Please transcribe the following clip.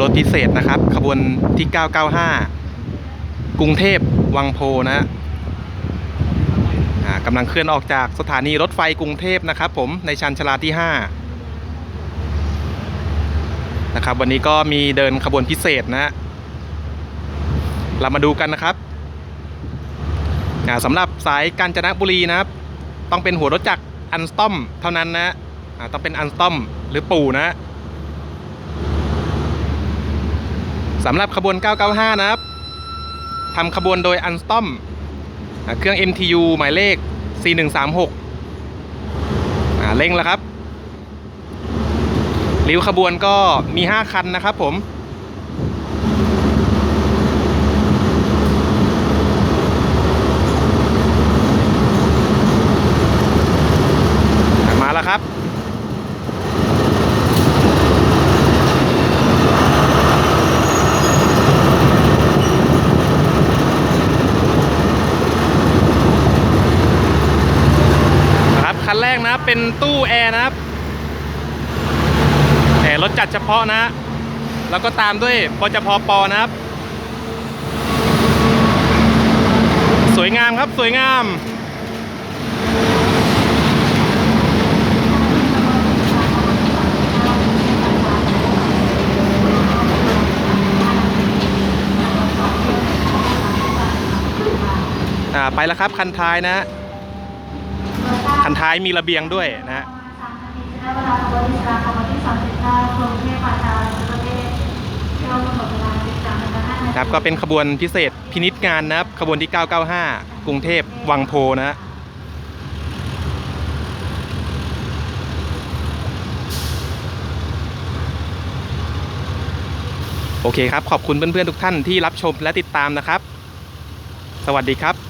รถพิเศษนะครับ ขบวนที่ 995 กรุงเทพวังโพนะฮะอ่ากำลังเคลื่อนออกจากสถานีรถไฟกรุงเทพนะครับผมในชันชลาที่ 5 นะครับ วันนี้ก็มีเดินขบวนพิเศษนะฮะเรามาดูกันนะครับอ่าสำหรับสายกาญจนบุรีนะครับ ต้องเป็นหัวรถจักรอันสตอมเท่านั้นนะฮะต้องเป็นอันสตอมหรือปู่นะฮะ สำหรับขบวน 995 นะครับทำขบวนโดยอันสตอมเครื่อง MTU หมายเลข 4136เร่งแล้วครับริ้วขบวนก็มี 5 คันนะครับผมมาแล้วครับคั นะครับเป็นตู้แอร์นะครับแอร์รถจัดเฉพาะนะ แล้วก็ตามด้วยปจพปนะครับ สวยงามครับสวยงามอ่าไปแล้วครับ คันท้ายนะ คันท้ายมีระเบียงด้วยนะฮะได้เวลาขบวนที่สามขบวนที่สามสิบเก้ากรุงเทพมหานครประเทศเที่ยวกำหนดเวลา13นาฬิกา5นาทีครับก็เป็นขบวนพิเศษพินิจงานนะครับ ขบวนที่ 995 กรุงเทพวังโพนะฮะโอเคครับ ขอบคุณเพื่อนๆทุกท่านที่รับชมและติดตามนะครับ สวัสดีครับ